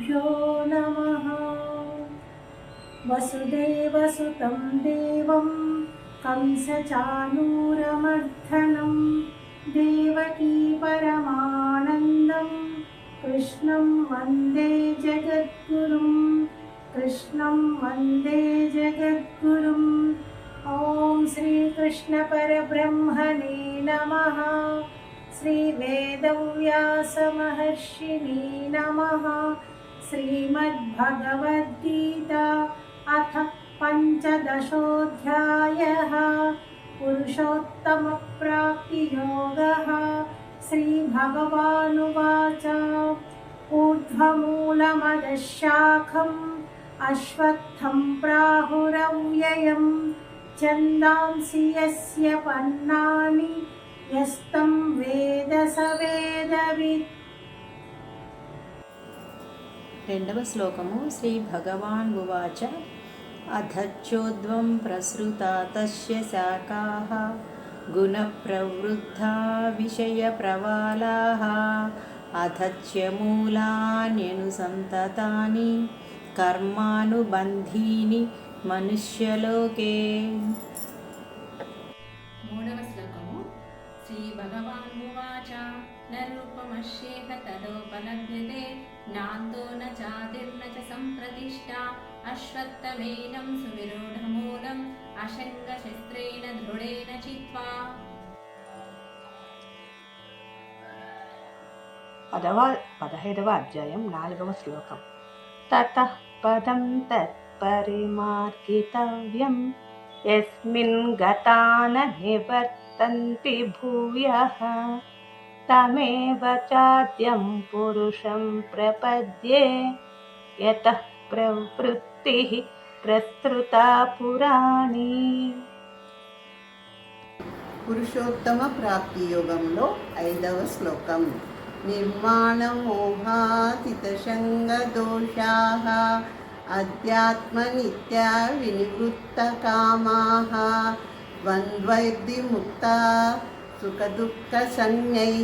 श्रीगुरुभ्यो नमः। वसुदेवसुतं देवं कंसचानूरमर्दनं देवकी परमानन्दं कृष्णं वन्दे जगद्गुरुं कृष्णं वन्दे जगद्गुरुम् ॐ श्रीकृष्णपरब्रह्मणे नमः। श्रीवेदव्यासमहर्षिणे नमः श्रीमद्भगवद्गीता अथ पञ्चदशोऽध्यायः पुरुषोत्तमप्राप्तियोगः श्रीभगवानुवाच। ऊर्ध्वमूलमदशाखम् अश्वत्थं प्राहुरव्ययम् छन्दांसि यस्य पन्नानि यस्तं वेद स वेदवित् రెండవ శ్లోకము శ్రీ భగవాన్ ఉవాచ అధచ్చోద్వం ప్రసృతా తస్య శాఖాః గుణప్రవృద్ధా విషయప్రవాలాः అధచ్చ మూలాన్యనుసంతతాని కర్మానుబంధీని మనుష్యలోకే. మూడవ శ్లోకము శ్రీ భగవాన్ ఉవాచ న రూపమశ్యేహ తదోపలభ్యతే నాంతో న చాదిర్న చ సంప్రతిష్ఠ అశ్వత్థమేనం సువిరూఢమూలం అశంగశస్త్రేణ దృఢేన చిత్వా పదవ పదహైదవ అధ్యాయం నాలుగవ శ్లోకం తత పదం తత్పరిమార్గితవ్యం యస్మిన్ గతాన నివర్తంతి భూయః తమేవ చాద్యం పురుషం ప్రపద్యే యతః ప్రవృత్తి ప్రస్తృతా పురాణి పురుషోత్తమ ప్రాప్తి యోగంలో ఐదవ శ్లోకం నిర్మాణ మోహాతితశంగ దోషా అధ్యాత్మ నిత్య వినివృత్త సంజ్ఞై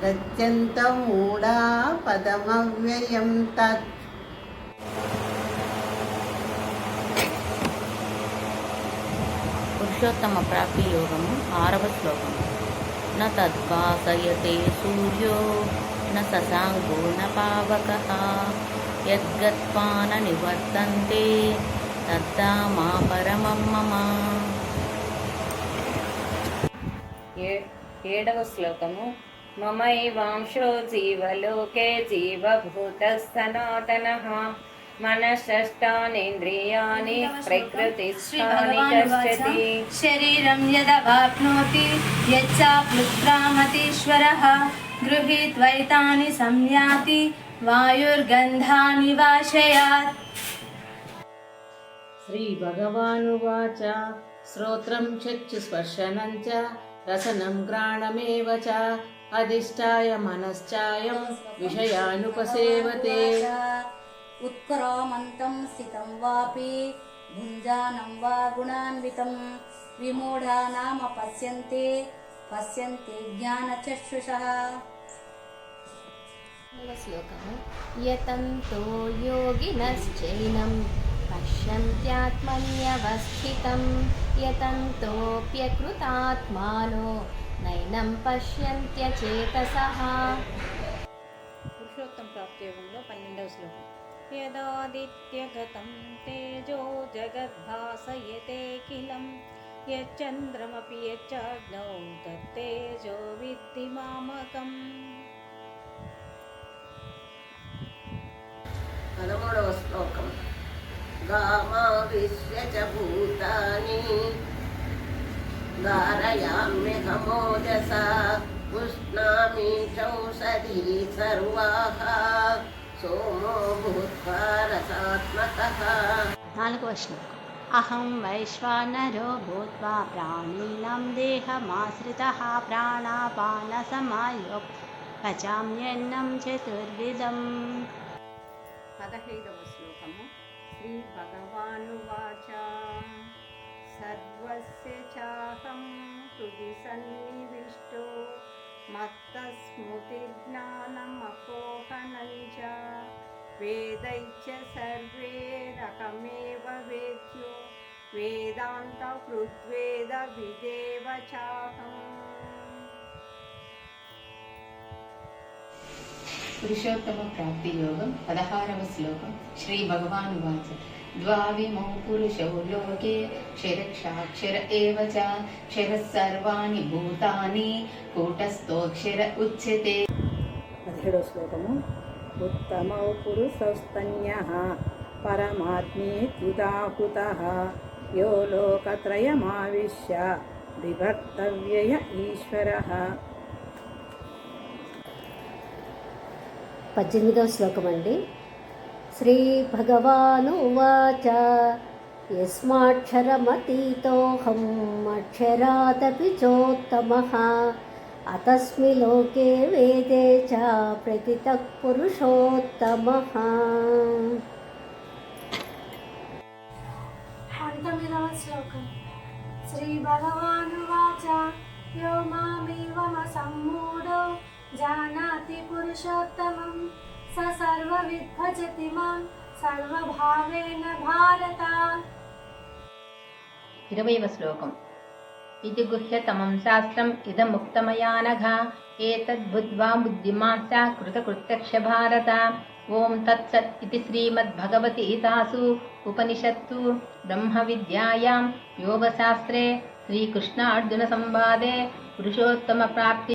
గచ్చంత మూఢా పదమవ్యయం తత్ పురుషోత్తమ ప్రాప్తి యోగము ఆరవ శ్లోకము న తద్వాసయతే సూర్యో న ససాంగో న పావక యద్గత్వాన నివర్తంతే తద్దామా పరమం మమ ఏడవ శ్లోకము. మమైవాంశో జీవలోకే జీవభూత సనాతన మనషష్టానేంద్రియాణి ప్రకృతిస్థాని కష్టతి శరీరం యదవాప్నోతి యచ్చాప్లుత్రామతీశ్వరः గృహీత్వైతాని సంయాతి వాయుర్గంధాని వాశయాత్. శ్రీభగవానువాచ. శ్రోత్రం చక్షుస్పర్శనం చ రసనం గ్రాణమేవ చ అధిష్టాయ మనశ్చాయం విషయానుపసేవతే उत्करामन्तं स्थितं वापि भुञ्जानं वा गुणान्वितं विमूढा नाम पश्यन्ते पश्यन्ते ज्ञानचक्षुषः శ్లోకము యతంతో యోగినశ్చైనం పశ్యంత్యాత్మన్యవస్థితం యతంతోప్యకృతాత్మానో నైనం పశ్యంత్యచేతసః పురుషోత్తం ప్రాప్తి యోగంలో పన్నెండవ శ్లోకం యదాదిత్యగతం తేజో జగద్భాసయతేఖిలం యచ్చంద్రమపి యచ్చాగ్నౌ తత్తేజో విద్ధి మామకం పదమూడవ శ్లోకం गामाविश्य च भूतानि धारयाम्यहमोजसा उष्णामि चौषधी सर्वाः सोमो भूत्वा रसात्मकः। अहं वैश्वानरो भूत्वा प्राणिनां देहमाश्रितः प्राणापानसमायो पचाम्यन्नं चतुर्विधम् श्लोकम् श्रीभगवानुवाच। सर्वस्य चाहं तु सन्निविष्टो मत्तस्मृतिज्ञानमकोपनं च वेदैश्च सर्वे रकमेव वेद्यो वेदान्तकृद्वेदविदेव चाहम्। పురుషోత్తమ ప్రాప్తి యోగం పదహారవ శ్లోకం. శ్రీ భగవాన్ వాచ. ద్వావిమౌ పురుషౌ లోకే క్షరక్షాక్షర ఏవ చ. క్షరः సర్వాణి భూతాని కూటస్థోక్షర ఉచ్యతే. పదిహేడో శ్లోకము. ఉత్తమౌ పురుషస్తన్య పరమాత్మేత్యుదాహుత యో లోకత్రయమావిశ్య విభక్తవ్యయ ఈశ్వర పద్దెనిమిదవ శ్లోకం అండి. శ్రీ భగవాను వాచ యస్మాక్షరమతీతోహం అక్షరాదపి చోత్తమ అతస్మి లోకే వేదే చ ప్రతిత పురుషోత్తమ. పంతొమ్మిదవ శ్లోకం. శ్రీ భగవాను వాచ యో మామేవమ సమ్మూఢో జానాతి పురుషోత్తమం స సర్వవిద్ భజతి మాం సర్వభావేన భారత ఇరవైవ శ్లోకం. ఇది గుహ్యతమం శాస్త్రం ఇదముక్తమయానఘ। ఏతద్బుద్ధ్వా బుద్ధిమాన్ సా కృతకృత్యక్ష భారత ఓం తత్సత్ ఇది శ్రీమద్భగవద్గీతాసు ఉపనిషత్తు బ్రహ్మ విద్యాయాం యోగశాస్త్రే శ్రీకృష్ణ అర్జున సంవాదే పురుషోత్తమ ప్రాప్తి